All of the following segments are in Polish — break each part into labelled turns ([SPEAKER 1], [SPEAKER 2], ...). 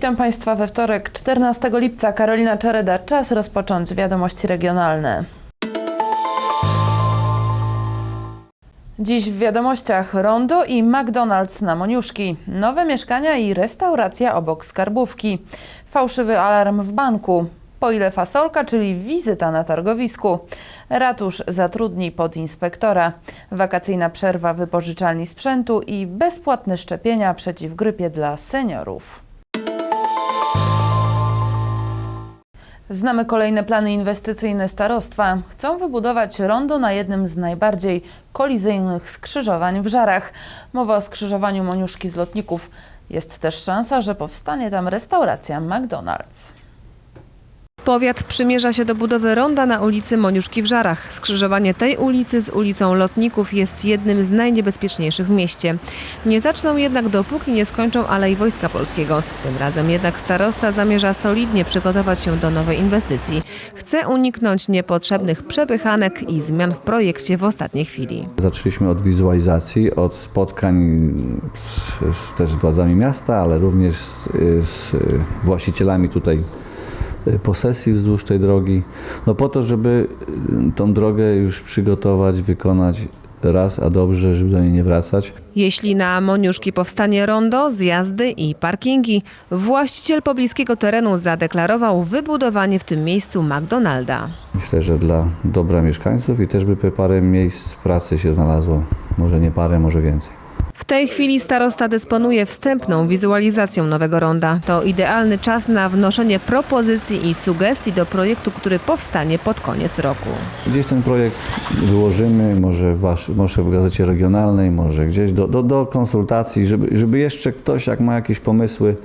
[SPEAKER 1] Witam Państwa we wtorek 14 lipca. Karolina Czereda. Czas rozpocząć wiadomości regionalne. Dziś w wiadomościach Rondo i McDonald's na Moniuszki. Nowe mieszkania i restauracja obok skarbówki. Fałszywy alarm w banku. Po ile fasolka, czyli wizyta na targowisku. Ratusz zatrudni podinspektora. Wakacyjna przerwa wypożyczalni sprzętu i bezpłatne szczepienia przeciw grypie dla seniorów. Znamy kolejne plany inwestycyjne starostwa. Chcą wybudować rondo na jednym z najbardziej kolizyjnych skrzyżowań w Żarach. Mowa o skrzyżowaniu Moniuszki z Lotników. Jest też szansa, że powstanie tam restauracja McDonald's.
[SPEAKER 2] Powiat przymierza się do budowy ronda na ulicy Moniuszki w Żarach. Skrzyżowanie tej ulicy z ulicą Lotników jest jednym z najniebezpieczniejszych w mieście. Nie zaczną jednak dopóki nie skończą Alei Wojska Polskiego. Tym razem jednak starosta zamierza solidnie przygotować się do nowej inwestycji. Chce uniknąć niepotrzebnych przepychanek i zmian w projekcie w ostatniej chwili.
[SPEAKER 3] Zaczęliśmy od wizualizacji, od spotkań z, z, też władzami miasta, ale również z, z właścicielami tutaj posesji wzdłuż tej drogi. No po to, żeby tą drogę już przygotować, wykonać raz, a dobrze, żeby do niej nie wracać.
[SPEAKER 2] Jeśli na Moniuszki powstanie rondo, zjazdy i parkingi, właściciel pobliskiego terenu zadeklarował wybudowanie w tym miejscu McDonalda.
[SPEAKER 3] Myślę, że dla dobra mieszkańców i też by parę miejsc pracy się znalazło. Może nie parę, może więcej.
[SPEAKER 2] Tej chwili starosta dysponuje wstępną wizualizacją nowego ronda. To idealny czas na wnoszenie propozycji i sugestii do projektu, który powstanie pod koniec roku.
[SPEAKER 3] Gdzieś ten projekt wyłożymy, może, w wasz, może w gazecie regionalnej, może gdzieś do, do, do konsultacji, żeby, żeby jeszcze ktoś, jak ma jakieś pomysły,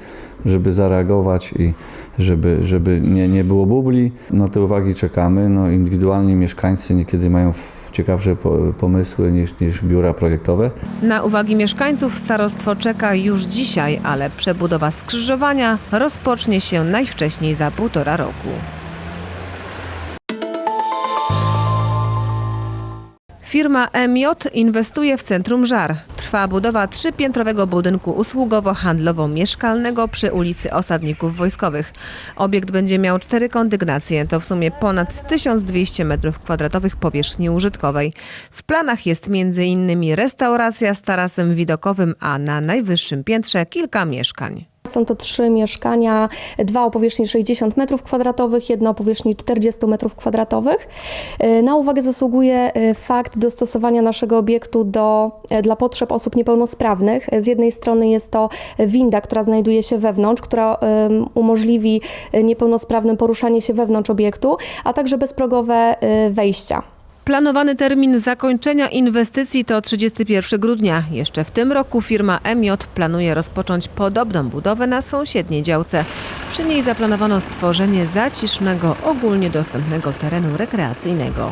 [SPEAKER 3] żeby zareagować i żeby, żeby nie, nie było bubli. Na te uwagi czekamy. No, indywidualni mieszkańcy niekiedy mają ciekawsze pomysły niż, niż biura projektowe.
[SPEAKER 2] Na uwagi mieszkańców starostwo czeka już dzisiaj, ale przebudowa skrzyżowania rozpocznie się najwcześniej za półtora roku. Firma MJ inwestuje w centrum Żar. Trwa budowa trzypiętrowego budynku usługowo-handlowo-mieszkalnego przy ulicy Osadników Wojskowych. Obiekt będzie miał cztery kondygnacje, to w sumie ponad 1200 m2 powierzchni użytkowej. W planach jest m.in. restauracja z tarasem widokowym, a na najwyższym piętrze kilka mieszkań.
[SPEAKER 4] Są to trzy mieszkania, dwa o powierzchni 60 m2, jedno o powierzchni 40 m2. Na uwagę zasługuje fakt dostosowania naszego obiektu do, dla potrzeb osób niepełnosprawnych. Z jednej strony jest to winda, która znajduje się wewnątrz, która um, umożliwi niepełnosprawnym poruszanie się wewnątrz obiektu, a także bezprogowe wejścia.
[SPEAKER 2] Planowany termin zakończenia inwestycji to 31 grudnia. Jeszcze w tym roku firma MJ planuje rozpocząć podobną budowę na sąsiedniej działce. Przy niej zaplanowano stworzenie zacisznego, ogólnie dostępnego terenu rekreacyjnego.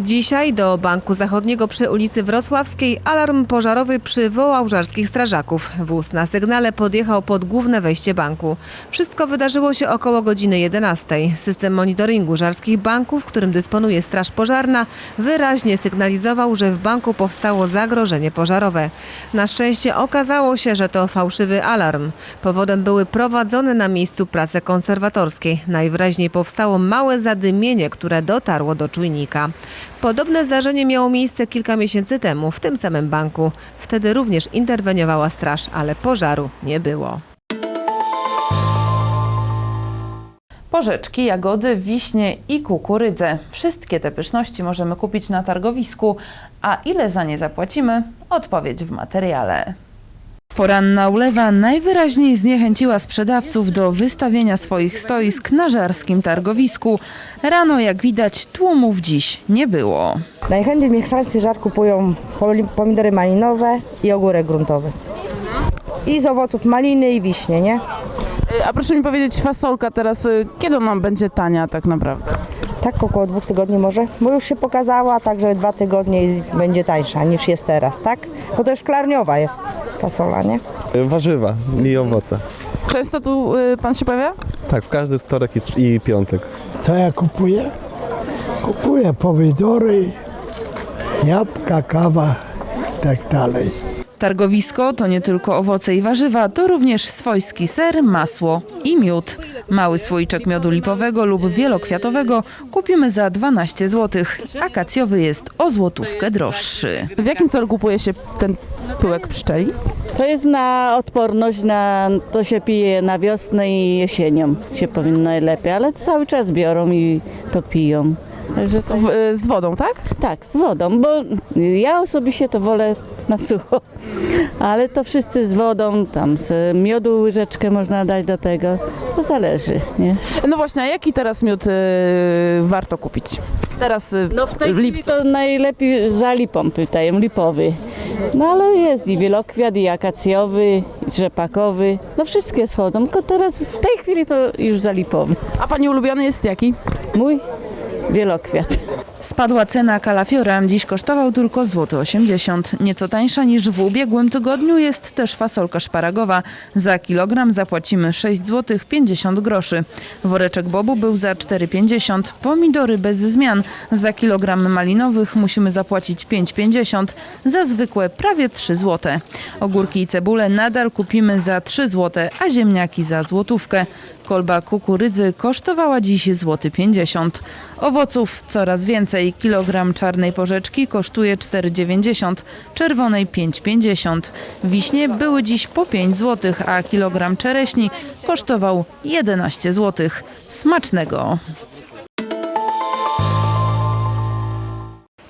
[SPEAKER 2] Dzisiaj do Banku Zachodniego przy ulicy Wrocławskiej alarm pożarowy przywołał żarskich strażaków. Wóz na sygnale podjechał pod główne wejście banku. Wszystko wydarzyło się około godziny 11. System monitoringu żarskich banków, którym dysponuje Straż Pożarna, wyraźnie sygnalizował, że w banku powstało zagrożenie pożarowe. Na szczęście okazało się, że to fałszywy alarm. Powodem były prowadzone na miejscu prace konserwatorskie. Najwyraźniej powstało małe zadymienie, które dotarło do czujnika. Podobne zdarzenie miało miejsce kilka miesięcy temu w tym samym banku. Wtedy również interweniowała straż, ale pożaru nie było.
[SPEAKER 1] Porzeczki, jagody, wiśnie i kukurydzę. Wszystkie te pyszności możemy kupić na targowisku, a ile za nie zapłacimy? Odpowiedź w materiale. Poranna ulewa najwyraźniej zniechęciła sprzedawców do wystawienia swoich stoisk na żarskim targowisku. Rano, jak widać, tłumów dziś nie było.
[SPEAKER 5] Najchętniej mieszkańcy żar kupują pomidory malinowe i ogórek gruntowy. I z owoców maliny i wiśnie, nie?
[SPEAKER 6] A proszę mi powiedzieć, fasolka teraz, y, kiedy ona będzie tania tak naprawdę?
[SPEAKER 5] Tak około dwóch tygodni może, bo już się pokazała, także dwa tygodnie i będzie tańsza niż jest teraz, tak? Bo to już szklarniowa jest fasola, nie?
[SPEAKER 7] Warzywa i owoce.
[SPEAKER 6] Często tu y, pan się pojawia?
[SPEAKER 7] Tak, w każdy wtorek i, i piątek.
[SPEAKER 8] Co ja kupuję? Kupuję pomidory, jabłka, kawa i tak dalej.
[SPEAKER 1] Targowisko to nie tylko owoce i warzywa, to również swojski ser, masło i miód. Mały słoiczek miodu lipowego lub wielokwiatowego kupimy za 12 zł. Akacjowy jest o złotówkę droższy.
[SPEAKER 6] W jakim celu kupuje się ten pyłek pszczeli?
[SPEAKER 8] To jest na odporność, na, to się pije na wiosnę i jesienią się powinno najlepiej, ale cały czas biorą i to piją. Także to,
[SPEAKER 6] W, y, z wodą, tak?
[SPEAKER 8] tak, z wodą, bo ja osobiście to wolę na sucho, ale to wszyscy z wodą, tam z miodu łyżeczkę można dać do tego, to zależy, nie?
[SPEAKER 6] No właśnie, a jaki teraz miód y, warto kupić? Teraz y,
[SPEAKER 8] No w tej chwili
[SPEAKER 6] lipcu.
[SPEAKER 8] to najlepiej za lipą pytają, lipowy. No ale jest i wielokwiat, i akacjowy, i rzepakowy, no wszystkie schodzą, tylko teraz w tej chwili to już za lipowy.
[SPEAKER 6] A pani ulubiony jest jaki?
[SPEAKER 8] Mój wielokwiat.
[SPEAKER 1] Spadła cena kalafiora, dziś kosztował tylko złoty 80. Nieco tańsza niż w ubiegłym tygodniu jest też fasolka szparagowa. Za kilogram zapłacimy 6 zł 50 groszy. Woreczek bobu był za 4,50. Pomidory bez zmian. Za kilogram malinowych musimy zapłacić 5,50. Za zwykłe prawie 3 zł. Ogórki i cebulę nadal kupimy za 3 zł, a ziemniaki za złotówkę. Kolba kukurydzy kosztowała dziś złoty 50. Owoców coraz więcej. Kilogram czarnej porzeczki kosztuje 4,90, czerwonej 5,50. Wiśnie były dziś po 5 zł, a kilogram czereśni kosztował 11 zł. Smacznego!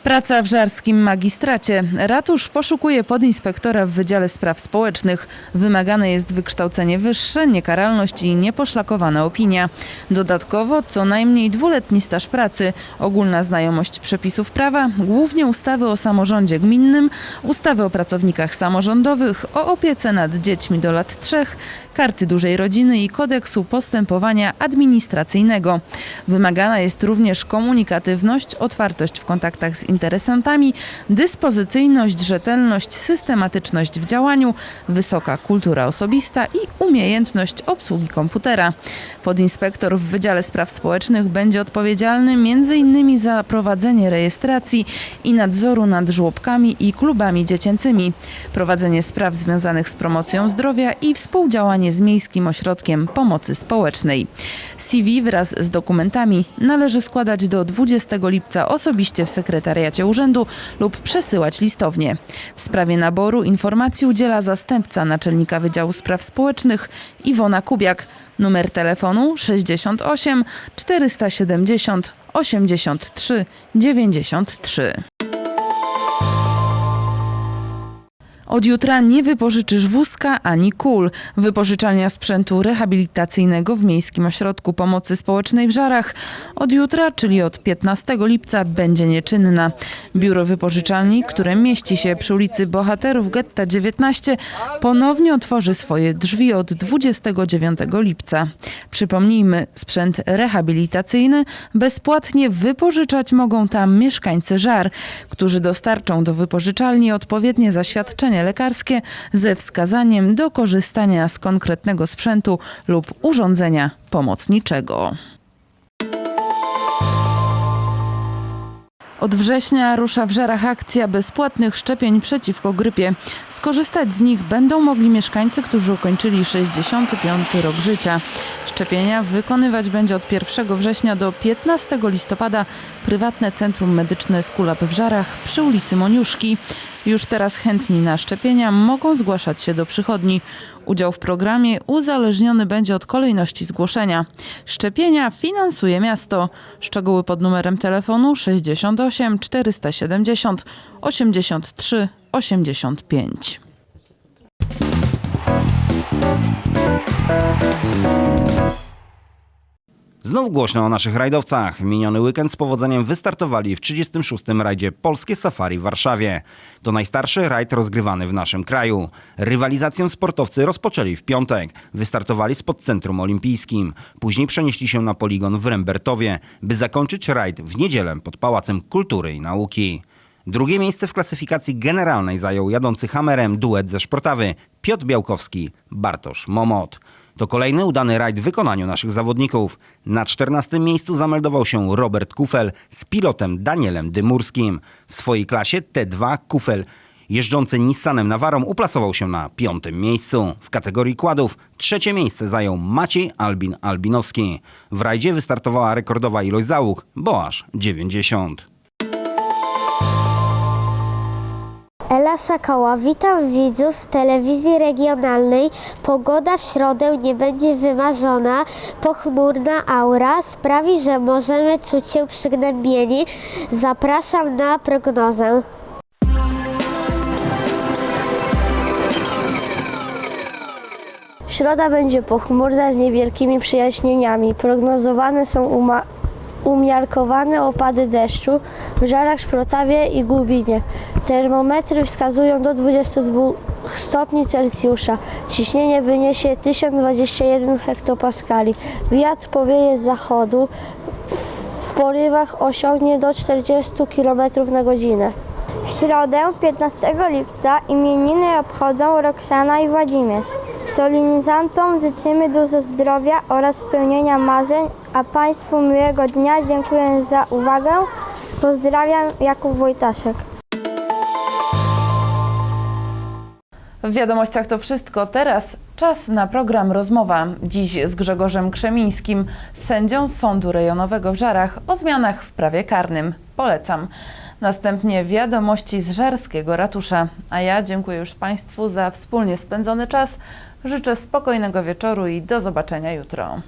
[SPEAKER 1] Praca w żarskim magistracie. Ratusz poszukuje podinspektora w Wydziale Spraw Społecznych. Wymagane jest wykształcenie wyższe, niekaralność i nieposzlakowana opinia. Dodatkowo co najmniej dwuletni staż pracy, ogólna znajomość przepisów prawa, głównie ustawy o samorządzie gminnym, ustawy o pracownikach samorządowych, o opiece nad dziećmi do lat trzech, karty dużej rodziny i kodeksu postępowania administracyjnego. Wymagana jest również komunikatywność, otwartość w kontaktach z interesantami, dyspozycyjność, rzetelność, systematyczność w działaniu, wysoka kultura osobista i umiejętność obsługi komputera. Podinspektor w Wydziale Spraw Społecznych będzie odpowiedzialny m.in. za prowadzenie rejestracji i nadzoru nad żłobkami i klubami dziecięcymi, prowadzenie spraw związanych z promocją zdrowia i współdziałanie z Miejskim Ośrodkiem Pomocy Społecznej. CV wraz z dokumentami należy składać do 20 lipca osobiście w sekretariacie urzędu lub przesyłać listownie. W sprawie naboru informacji udziela zastępca naczelnika Wydziału Spraw Społecznych Iwona Kubiak. Numer telefonu 68 470 83 93. Od jutra nie wypożyczysz wózka ani kul. Wypożyczalnia sprzętu rehabilitacyjnego w Miejskim Ośrodku Pomocy Społecznej w Żarach od jutra, czyli od 15 lipca, będzie nieczynna. Biuro wypożyczalni, które mieści się przy ulicy Bohaterów Getta 19, ponownie otworzy swoje drzwi od 29 lipca. Przypomnijmy, sprzęt rehabilitacyjny bezpłatnie wypożyczać mogą tam mieszkańcy Żar, którzy dostarczą do wypożyczalni odpowiednie zaświadczenie lekarskie ze wskazaniem do korzystania z konkretnego sprzętu lub urządzenia pomocniczego. Od września rusza w Żarach akcja bezpłatnych szczepień przeciwko grypie. Skorzystać z nich będą mogli mieszkańcy, którzy ukończyli 65 rok życia. Szczepienia wykonywać będzie od 1 września do 15 listopada prywatne Centrum Medyczne Skulap w Żarach przy ulicy Moniuszki. Już teraz chętni na szczepienia mogą zgłaszać się do przychodni. Udział w programie uzależniony będzie od kolejności zgłoszenia. Szczepienia finansuje miasto. Szczegóły pod numerem telefonu 68 470 83 85.
[SPEAKER 9] Znów głośno o naszych rajdowcach. W miniony weekend z powodzeniem wystartowali w 36. rajdzie Polskie Safari w Warszawie. To najstarszy rajd rozgrywany w naszym kraju. Rywalizację sportowcy rozpoczęli w piątek. Wystartowali spod Centrum Olimpijskim. Później przenieśli się na poligon w Rembertowie, by zakończyć rajd w niedzielę pod Pałacem Kultury i Nauki. Drugie miejsce w klasyfikacji generalnej zajął jadący hamerem duet ze Szportawy Piotr Białkowski, Bartosz Momot. To kolejny udany rajd w wykonaniu naszych zawodników. Na 14 miejscu zameldował się Robert Kufel z pilotem Danielem Dymurskim. W swojej klasie T2 Kufel Jeżdżący Nissanem Navarą uplasował się na piątym miejscu. W kategorii kładów trzecie miejsce zajął Maciej Albin Albinowski. W rajdzie wystartowała rekordowa ilość załóg, bo aż 90.
[SPEAKER 10] Szakała, witam widzów z telewizji regionalnej. Pogoda w środę nie będzie wymarzona. Pochmurna aura sprawi, że możemy czuć się przygnębieni. Zapraszam na prognozę.
[SPEAKER 11] Środa będzie pochmurna z niewielkimi przejaśnieniami. Prognozowane są umiarkowane opady deszczu w Żarach, Szprotawie i Gubinie. Termometry wskazują do 22 stopni Celsjusza. Ciśnienie wyniesie 1021 hektopaskali. Wiatr powieje z zachodu. W porywach osiągnie do 40 km na godzinę.
[SPEAKER 10] W środę 15 lipca imieniny obchodzą Roxana i Włodzimierz. Solenizantom życzymy dużo zdrowia oraz spełnienia marzeń, a Państwu miłego dnia. Dziękuję za uwagę. Pozdrawiam, Jakub Wojtaszek.
[SPEAKER 1] W wiadomościach to wszystko. Teraz czas na program Rozmowa. Dziś z Grzegorzem Krzemińskim, sędzią Sądu Rejonowego w Żarach o zmianach w prawie karnym. Polecam. Następnie wiadomości z Żarskiego Ratusza. A ja dziękuję już Państwu za wspólnie spędzony czas. Życzę spokojnego wieczoru i do zobaczenia jutro.